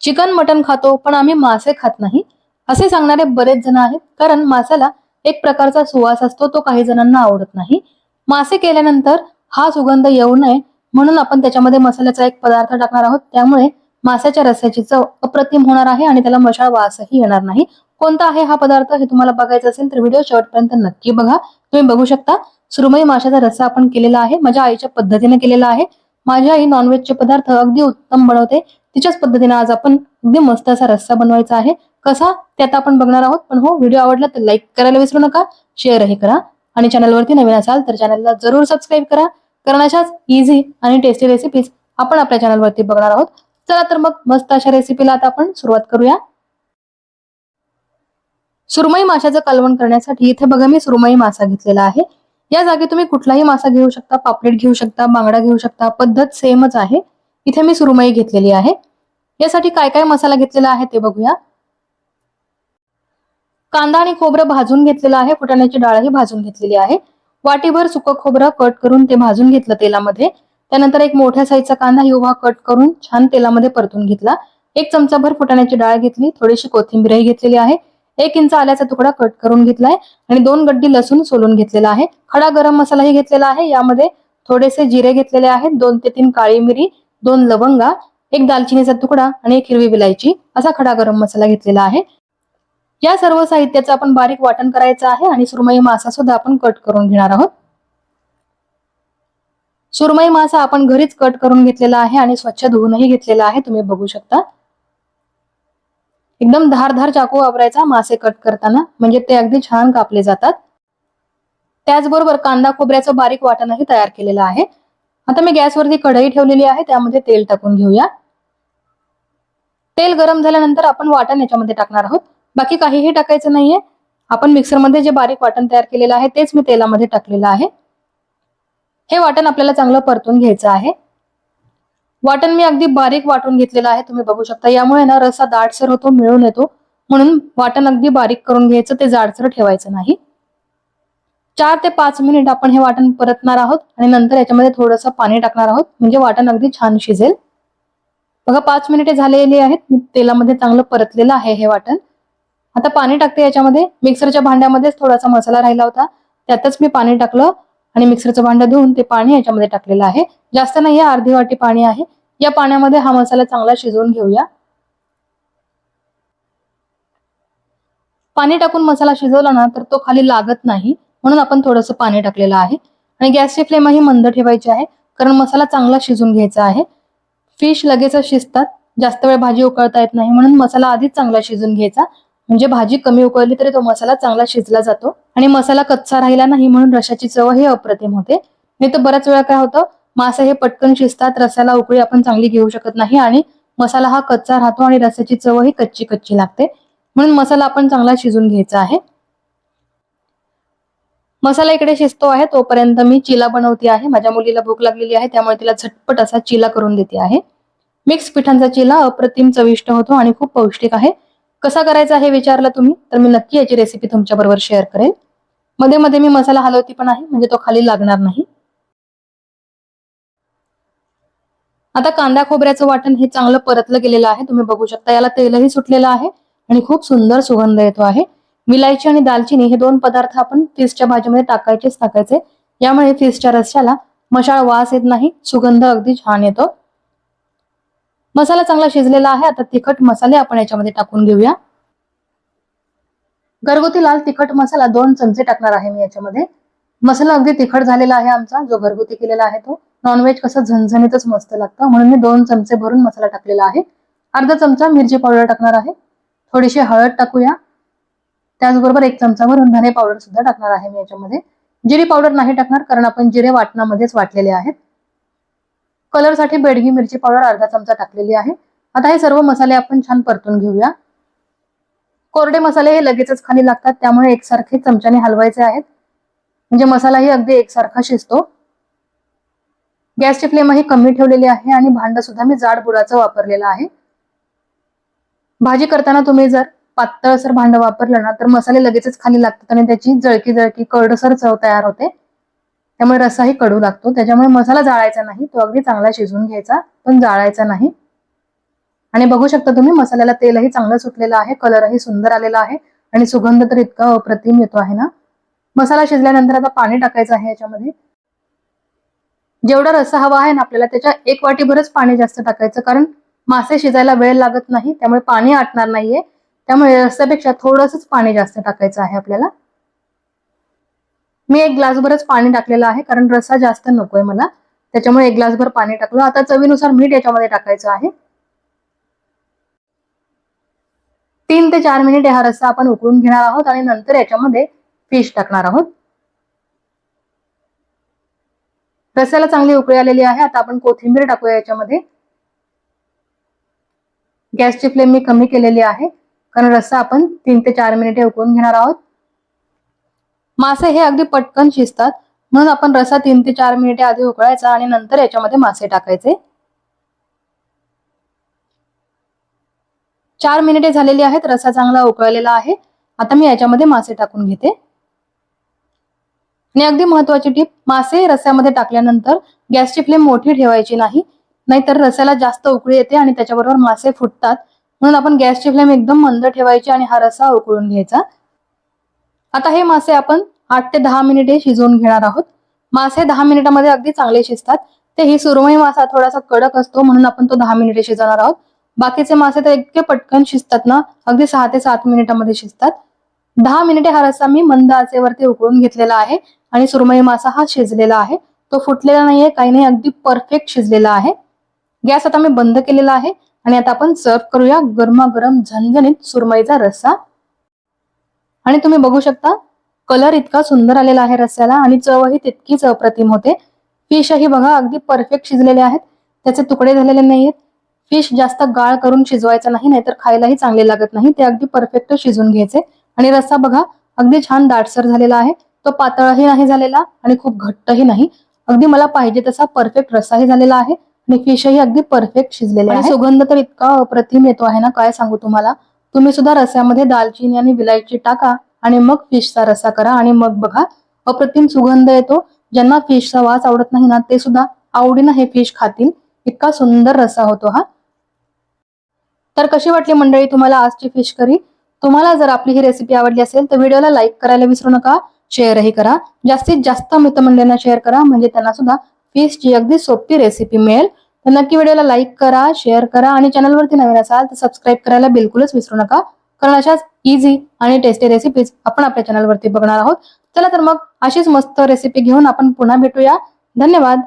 Chicken mutton खातो पण आम्ही मासे खात नाही. असे सांगणारे बरेच जण आहेत कारण मासाला एक प्रकारचा सुवास असतो तो काही जणांना आवडत नाही. मासे केल्यानंतर हा सुगंध येऊ नये म्हणून आपण त्याच्यामध्ये मसाल्याचा एक पदार्थ टाकणार आहोत. त्यामुळे माशाच्या रस्याची चव अप्रतिम होणार आहे आणि त्याला मशाळ वासही येणार नाही. कोणता आहे हा पदार्थ हे तुम्हाला बघायचं असेल तर व्हिडिओ शेवटपर्यंत नक्की बघा. तुम्ही बघू शकता सुरमई माशाचा रस्सा आपण केलेला आहे माझ्या आईच्या पद्धतीने केलेला आहे. माझी आई नॉनव्हेजचे पदार्थ अगदी उत्तम बनवते. तिच्याच पद्धतीने आज आपण अगदी मस्त असा रस्सा बनवायचा आहे. कसा? ते आता आपण बघणार आहोत. पण हो व्हिडिओ आवडला तर लाईक करायला विसरू नका शेअरही करा. आणि चॅनलवरती नवीन असाल तर चॅनलला जरूर सबस्क्राईब करा. कारण अशाच इझी आणि टेस्टी रेसिपीज आपण आपल्या चॅनलवरती बघणार आहोत. चला तर मग मस्त अशा रेसिपीला आता आपण सुरुवात करूया. सुरमई माशाचं कालवण करण्यासाठी इथे बघा मी सुरमई मासा घेतलेला आहे. या जागी तुम्ही कुठलाही मासा घेऊ शकता पापलेट घेऊ शकता बांगडा घेऊ शकता पद्धत सेमच आहे. इथे मी सुरमई घेतलेली आहे. यासाठी काय काय मसाला घेतलेला आहे ते बघूया. कांदा आणि खोबरं भाजून घेतलेलं आहे. फुटाण्याची डाळही भाजून घेतलेली आहे. वाटीभर सुकं खोबरं कट करून ते भाजून घेतलं तेलामध्ये. त्यानंतर एक मोठ्या साईजचा कांदा हिवा कट करून छान तेलामध्ये परतून घेतला. एक चमचाभर फुटाण्याची डाळ घेतली. थोडीशी कोथिंबीरही घेतलेली आहे. एक इंच आल्याचा तुकडा कट करून घेतलाय आणि दोन गड्डी लसूण सोलून घेतलेला आहे. खडा गरम मसालाही घेतलेला आहे. यामध्ये थोडेसे जिरे घेतलेले आहेत. दोन ते तीन काळी मिरी दोन लवंगा एक दालचिनीचा तुकडा आणि एक हिरवी विलायची असा खडा गरम मसाला घेतलेला आहे. या सर्व साहित्याचं आपण बारीक वाटण करायचं आहे आणि सुरमई मासा सुद्धा आपण कट करून घेणार आहोत. सुरमई मासा आपण घरीच कट करून घेतलेला आहे आणि स्वच्छ धुवूनही घेतलेला आहे तुम्ही बघू शकता. एकदम धारधार चाकू वापरायचा मासे कट करताना म्हणजे ते अगदी छान कापले जातात. त्याचबरोबर कांदा खोबऱ्याचं बारीक वाटणही तयार केलेलं आहे. आता मी गॅसवरती कढई ठेवलेली आहे त्यामध्ये तेल टाकून घेऊया. तेल गरम झाल्यानंतर आपण वाटण याच्यामध्ये टाकणार आहोत. बाकी काहीही टाकायचं नाहीये. आपण मिक्सरमध्ये जे बारीक वाटण तयार केलेलं आहे तेच मी तेलामध्ये टाकलेलं आहे. हे वाटण आपल्याला चांगलं परतून घ्यायचं आहे. वाटण मी अगदी बारीक वाटून घेतलेलं आहे तुम्ही बघू शकता. यामुळे ना रसा दाटसर होतो मिळून येतो. म्हणून वाटण अगदी बारीक करून घ्यायचं ते जाडसर ठेवायचं नाही. चार ते पाच मिनिट आपण हे वाटण परतणार आहोत आणि नंतर याच्यामध्ये थोडंसं पाणी टाकणार आहोत. म्हणजे वाटण अगदी छान शिजेल. बघा पाच मिनिटे झालेली आहेत. मी तेलामध्ये चांगलं परतलेलं आहे हे वाटण. आता पाणी टाकते याच्यामध्ये. मिक्सरच्या भांड्यामध्येच थोडासा मसाला राहिला होता. त्यातच मी पाणी टाकलं आणि मिक्सरचं भांडं धुवून ते पाणी याच्यामध्ये टाकलेलं आहे. जास्त नाही अर्धी वाटी पाणी आहे. या पाण्यामध्ये हा मसाला चांगला शिजवून घेऊया. पाणी टाकून मसाला शिजवला ना तर तो खाली लागत नाही. म्हणून आपण थोडंसं पाणी टाकलेलं आहे. आणि गॅसची फ्लेम ही मंद ठेवायची आहे. कारण मसाला चांगला शिजून घ्यायचा आहे. फिश लगेच शिजतात. जास्त वेळ भाजी उकळता येत नाही. म्हणून मसाला आधीच चांगला शिजून घ्यायचा. म्हणजे भाजी कमी उकळली तरी तो मसाला चांगला शिजला जातो. आणि मसाला कच्चा राहिला नाही म्हणून रशाची चव ही अप्रतिम होते. नाही तर बऱ्याच वेळा काय होतं? मासे हे पटकन शिजतात. रसाला उकळी आपण चांगली घेऊ शकत नाही. आणि मसाला हा कच्चा राहतो आणि रस्याची चव ही कच्ची कच्ची लागते. म्हणून मसाला आपण चांगला शिजून घ्यायचा आहे. मसाला इकडे शिजतो आहे तोपर्यंत मी चिला बनवते आहे. माझ्या मुलीला भूक लागलेली आहे त्यामुळे तिला झटपट असा चिला करून देते आहे. मिक्स पिठांचा चिला अप्रतिम चविष्ट होतो आणि खूप पौष्टिक आहे. कसा करायचा हे विचारलं तुम्ही तर मी नक्की याची रेसिपी तुमच्या बरोबर शेअर करेल मध्ये मध्ये मी मसाला हलवती पण आहे म्हणजे तो खाली लागणार नाही. आता कांदा खोबऱ्याचं वाटण हे चांगलं परतलं गेलेलं आहे. तुम्ही बघू शकता याला तेलही सुटलेलं आहे आणि खूप सुंदर सुगंध येतो आहे. विलायची आणि दालचिनी हे दोन पदार्थ आपण फिशच्या भाजीमध्ये टाकायचेच टाकायचे यामुळे फिशच्या रस्स्याला मशाळ वास येत नाही सुगंध अगदी छान येतो. मसाला चांगला शिजलेला आहे आता तिखट मसाले आपण याच्यामध्ये टाकून घेऊया. घरगुती लाल तिखट मसाला दोन चमचे टाकणार आहे मी याच्यामध्ये. मसाला अगदी तिखट झालेला आहे आमचा जो घरगुती केलेला आहे तो. नॉनव्हेज कसं झणझणीतच मस्त लागतं म्हणून मी दोन चमचे भरून मसाला टाकलेला आहे. अर्धा चमचा मिरची पावडर टाकणार आहे. थोडीशी हळद टाकूया. त्याचबरोबर एक चमचा धने पावडर सुद्धा टाकणार आहे मी याच्यामध्ये. जिरी पावडर नाही टाकणार कारण आपण जिरे वाटणामध्येच वाटलेले आहेत. कलरसाठी बेडगी मिरची पावडर अर्धा चमचा टाकलेली आहे. आता हे सर्व मसाले आपण छान परतून घेऊया. कोरडे मसाले हे लगेचच खाली लागतात त्यामुळे एकसारखे चमच्याने हलवायचे आहेत. म्हणजे मसालाही अगदी एकसारखा शिजतो. गॅसची फ्लेम ही कमी ठेवलेली आहे आणि भांड सुद्धा मी जाड बुडाचं वापरलेलं आहे. भाजी करताना तुम्ही जर पातळसर भांड वापरलं ना तर मसाले लगेचच खाली लागतात आणि त्याची जळकी जळकी कडसर चव तयार होते. त्यामुळे रसाही कडू लागतो. त्याच्यामुळे मसाला जाळायचा नाही. तो अगदी चांगला शिजवून घ्यायचा पण जाळायचा नाही. आणि बघू शकता तुम्ही मसाल्याला तेलही चांगलं सुटलेलं आहे कलरही सुंदर आलेला आहे आणि सुगंध तर इतका अप्रतिम येतो आहे ना? मसाला शिजल्यानंतर आता पाणी टाकायचं आहे याच्यामध्ये. जेवढा रस्सा हवा आहे ना आपल्याला त्याच्या एक वाटीभरच पाणी जास्त टाकायचं कारण मासे शिजायला वेळ लागत नाही त्यामुळे पाणी आटणार नाहीये. त्यामुळे रस्त्यापेक्षा थोडंसंच पाणी जास्त टाकायचं आहे आपल्याला. मी एक ग्लासभरच पाणी टाकलेलं आहे कारण रस्सा जास्त नकोय मला. त्याच्यामुळे एक ग्लासभर पाणी टाकलं. आता चवीनुसार मीठ याच्यामध्ये टाकायचं आहे. तीन ते चार मिनिट हा रस्सा आपण उकळून घेणार आहोत आणि नंतर याच्यामध्ये फिश टाकणार आहोत. रस्स्याला चांगली उकळी आलेली आहे. आता आपण कोथिंबीर टाकूया याच्यामध्ये. गॅसची फ्लेम मी कमी केलेली आहे. कारण रस्सा आपण तीन ते चार मिनिटे उकळून घेणार आहोत. मासे हे अगदी पटकन शिजतात. म्हणून आपण रस्सा तीन ते चार मिनिटे आधी उकळायचा आणि नंतर याच्यामध्ये मासे टाकायचे. चार मिनिटे झालेली आहेत. रस्सा चांगला उकळलेला आहे. आता मी याच्यामध्ये मासे टाकून घेते. आणि अगदी महत्वाची टीप मासे रस्स्यामध्ये टाकल्यानंतर गॅसची फ्लेम मोठी ठेवायची नाही. नाहीतर रस्स्याला जास्त उकळी येते आणि त्याच्याबरोबर मासे फुटतात. म्हणून आपण गॅसची फ्लेम एकदम मंद ठेवायची आणि हा रस्सा उकळून घ्यायचा. आता हे मासे आपण आठ ते दहा मिनिटे शिजवून घेणार आहोत. मासे दहा मिनिटामध्ये अगदी चांगले शिजतात. ते ही सुरमई मासा थोडासा कडक असतो म्हणून आपण तो दहा मिनिटे शिजवणार आहोत. बाकीचे मासे तर इतके पटकन शिजतात ना अगदी सहा ते सात मिनिटांमध्ये शिजतात. दहा मिनिटे हा रस्सा मी मंद आचेवरती उकळून घेतलेला आहे आणि सुरमई मासा हा शिजलेला आहे. तो फुटलेला नाहीये काही नाही अगदी परफेक्ट शिजलेला आहे. गॅस आता मी बंद केलेला आहे. आणि आता आपण सर्व करूया गरमागरम झणझणीत सुरमईचा रस्सा. आणि तुम्ही बघू शकता कलर इतका सुंदर आलेला आहे रस्स्याला आणि चवही तितकीच अप्रतिम होते. फिशही बघा अगदी परफेक्ट शिजलेले आहेत. त्याचे तुकडे झालेले नाहीयेत. फिश जास्त गाळ करून शिजवायचा नाही नाहीतर खायलाही चांगले लागत नाही. ते अगदी परफेक्ट शिजून घ्यायचे. आणि रस्सा बघा अगदी छान दाटसर झालेला आहे. तो पातळही नाही झालेला आणि खूप घट्टही नाही. अगदी मला पाहिजे तसा परफेक्ट रस्साही झालेला आहे. आणि फिशही अगदी परफेक्ट शिजलेले आहे सुगंध तर इतका अप्रतिम येतो आहे ना काय सांगू तुम्हाला? तुम्ही सुद्धा रस्स्यामध्ये दालचिनी आणि विलायची टाका आणि मग फिशचा रस्सा करा आणि मग बघा अप्रतिम सुगंध येतो. ज्यांना फिशचा वास आवडत नाही ना ते सुद्धा आवडीनं हे फिश खातील. इतका सुंदर रस्सा होतो हा. तर कशी वाटली मंडळी तुम्हाला आजची फिश करी? तुम्हाला जर आपली ही रेसिपी आवडली असेल तर व्हिडिओला लाईक करायला विसरू नका शेअरही करा. जास्तीत जास्त मित्रमंडळींना शेअर करा म्हणजे त्यांना सुद्धा फिशची अगदी सोपी रेसिपी मिळेल. तर नक्की व्हिडिओला लाईक करा शेअर करा आणि चॅनलवरती नवीन असाल तर सबस्क्राईब करायला बिलकुलच विसरू नका. कारण अशाच इझी आणि टेस्टी रेसिपीज आपण आपल्या चॅनलवरती बघणार आहोत. चला तर मग अशीच मस्त रेसिपी घेऊन आपण पुन्हा भेटूया. धन्यवाद.